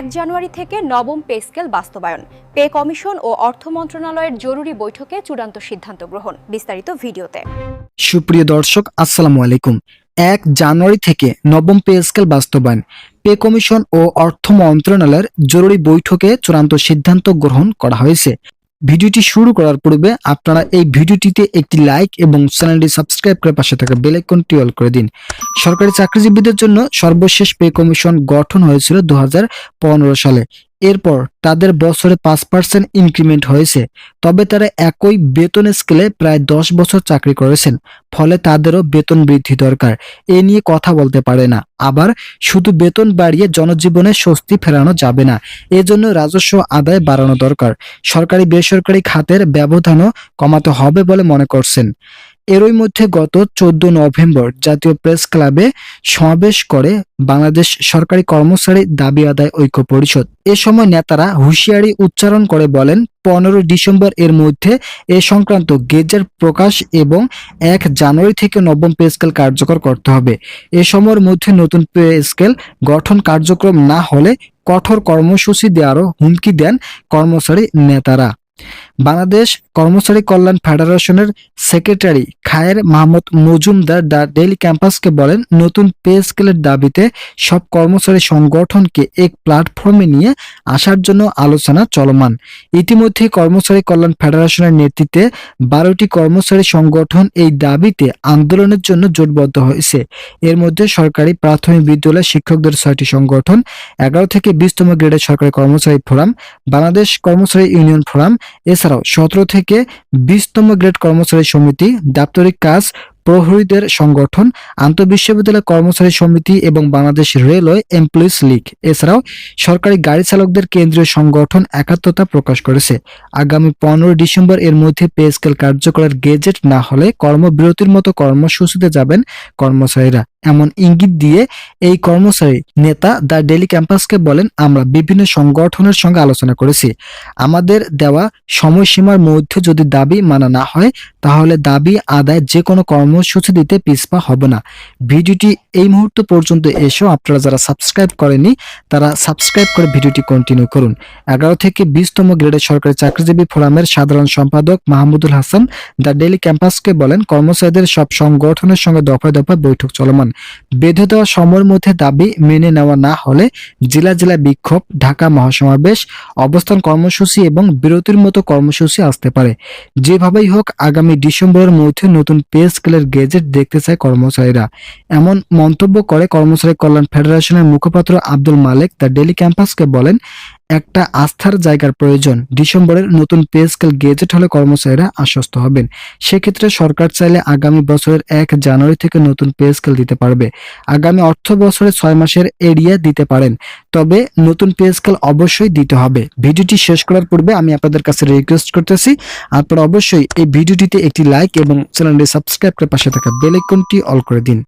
এক জানুয়ারি থেকে নবম পে স্কেল বাস্তবায়ন। পে কমিশন ও অর্থ মন্ত্রণালয়ের জরুরি বৈঠকে চূড়ান্ত সিদ্ধান্ত গ্রহণ। বিস্তারিত ভিডিওতে। সুপ্রিয় দর্শক, আসসালামু আলাইকুম। এক জানুয়ারি থেকে নবম পে স্কেল বাস্তবায়ন। পে কমিশন ও অর্থ মন্ত্রণালয়ের জরুরি বৈঠকে চূড়ান্ত সিদ্ধান্ত গ্রহণ করা হয়েছে। ভিডিওটি শুরু করার পূর্বে আপনারা এই ভিডিওটিতে একটি লাইক এবং চ্যানেলটি সাবস্ক্রাইব করে পাশে থাকা বেল আইকনটি অল করে দিন। সরকারি চাকরিজীবীদের জন্য সর্বশেষ পে কমিশন গঠন হয়েছিল দু হাজার পনেরো সালে। এরপর তাদের বছরে পাঁচ পার্সেন্ট ইনক্রিমেন্ট হয়েছে, তবে তারা একই বেতন স্কেলে প্রায় দশ বছর চাকরি করেছেন, ফলে তাদেরও বেতন বৃদ্ধি দরকার। এ নিয়ে কথা বলতে পারে না। আবার শুধু বেতন বাড়িয়ে জনজীবনে স্বস্তি ফেরানো যাবে না, এজন্য রাজস্ব আদায় বাড়ানো দরকার। সরকারি বেসরকারি খাতের ব্যবধানও কমাতে হবে বলে মনে করছেন। এরই মধ্যে গত চোদ্দ নভেম্বর জাতীয় প্রেস ক্লাবে সমাবেশ করে বাংলাদেশ সরকারি কর্মচারী দাবি আদায় ঐক্য পরিষদ। এ সময় নেতারা হুঁশিয়ারি উচ্চারণ করে বলেন, পনেরো ডিসেম্বর এর মধ্যে এ সংক্রান্ত গেজেট প্রকাশ এবং এক জানুয়ারি থেকে নবম পে স্কেল কার্যকর করতে হবে। এ সময়ের মধ্যে নতুন পে স্কেল গঠন কার্যক্রম না হলে কঠোর কর্মসূচি দেওয়ারও হুমকি দেন কর্মচারী নেতারা। বাংলাদেশ কর্মচারী কল্যাণ ফেডারেশনের secretary Khayer Mahmud Majumdar the daily ক্যাম্পাসকে বলেন, নতুন পে স্কেলের দাবিতে সব কর্মচারী সংগঠনকে এক প্ল্যাটফর্মে নিয়ে আসার জন্য আলোচনা চলমান। ইতিমধ্যে কর্মচারী কল্যাণ ফেডারেশনের নেতৃত্বে বারোটি কর্মচারী সংগঠন এই দাবিতে আন্দোলনের জন্য জোটবদ্ধ হয়েছে। এর মধ্যে সরকারি প্রাথমিক বিদ্যালয় শিক্ষকদের ছয়টি সংগঠন, এগারো থেকে বিশতম গ্রেডের সরকারি কর্মচারী ফোরাম, বাংলাদেশ কর্মচারী ইউনিয়ন ফোরাম এছাড়াও সতেরো থেকে বিশতম গ্রেড কর্মচারী সমিতি, দাপ্তরিক কাজ, প্রহরীদের সংগঠন, আন্তঃবিশ্ববিদ্যালয় কর্মচারী সমিতি এবং বাংলাদেশ রেলওয়ে এমপ্লয়িজ লীগ। এছাড়াও সরকারি গাড়ি চালকদের কেন্দ্রীয় সংগঠন একাত্মতা প্রকাশ করেছে। আগামী পনেরো ডিসেম্বর এর মধ্যে পে স্কেল কার্যকরের গেজেট না হলে কর্মবিরতির মতো কর্মসূচিতে যাবেন কর্মচারীরা। এমন ইঙ্গিত দিয়ে এই কর্মচারী নেতা দ্য ডেলি ক্যাম্পাসকে বলেন, আমরা বিভিন্ন সংগঠনের সঙ্গে আলোচনা করেছি। আমাদের দেওয়া সময়সীমার মধ্যে যদি দাবি মানা না হয়, তাহলে দাবি আদায় যে কোনো কর্মসূচি দিতে পিছপা হবে না। ভিডিওটি এই মুহূর্ত পর্যন্ত এসেও আপনারা যারা সাবস্ক্রাইব করেনি তারা সাবস্ক্রাইব করে ভিডিওটি কন্টিনিউ করুন। এগারো থেকে বিশতম গ্রেডের সরকারি চাকরিজীবী ফোরামের সাধারণ সম্পাদক মাহমুদুল হাসান দ্য ডেলি ক্যাম্পাসকে বলেন, কর্মচারীদের সব সংগঠনের সঙ্গে দফায় দফায় বৈঠক চলমান। বেঁধে দেওয়া সময়ের মধ্যে দাবি মেনে নেওয়া না হলে জেলা জেলা বিক্ষোভ, ঢাকা মহাসমাবেশ, অবস্থান কর্মসূচি এবং বিরতির মতো কর্মসূচি আসতে পারে। যেভাবেই হোক, আগামী ডিসেম্বরের মধ্যে নতুন পে স্কেলের গেজেট দেখতে চায় কর্মচারীরা। এমন মন্তব্য করে কর্মচারী কল্যাণ ফেডারেশনের মুখপাত্র আব্দুল মালেক দ্য ডেলি ক্যাম্পাসকে বলেন একটা আস্থার জায়গার প্রয়োজন। ডিসেম্বরের নতুন পে স্কেল গেজেট হলে কর্মচারীরা আশ্বস্ত হবেন। সেক্ষেত্রে সরকার চাইলে আগামী বছরের এক জানুয়ারি থেকে নতুন পে স্কেল দিতে পারবে। আগামী অর্থ বছরে ছয় মাসের এরিয়া দিতে পারেন। তবে নতুন পে স্কেল অবশ্যই দিতে হবে। ভিডিওটি শেষ করার পূর্বে আমি আপনাদের কাছে রিকোয়েস্ট করতেছি, আপনারা অবশ্যই এই ভিডিওটিতে একটি লাইক এবং চ্যানেলটি সাবস্ক্রাইব করে পাশে থাকা বেল অল করে দিন।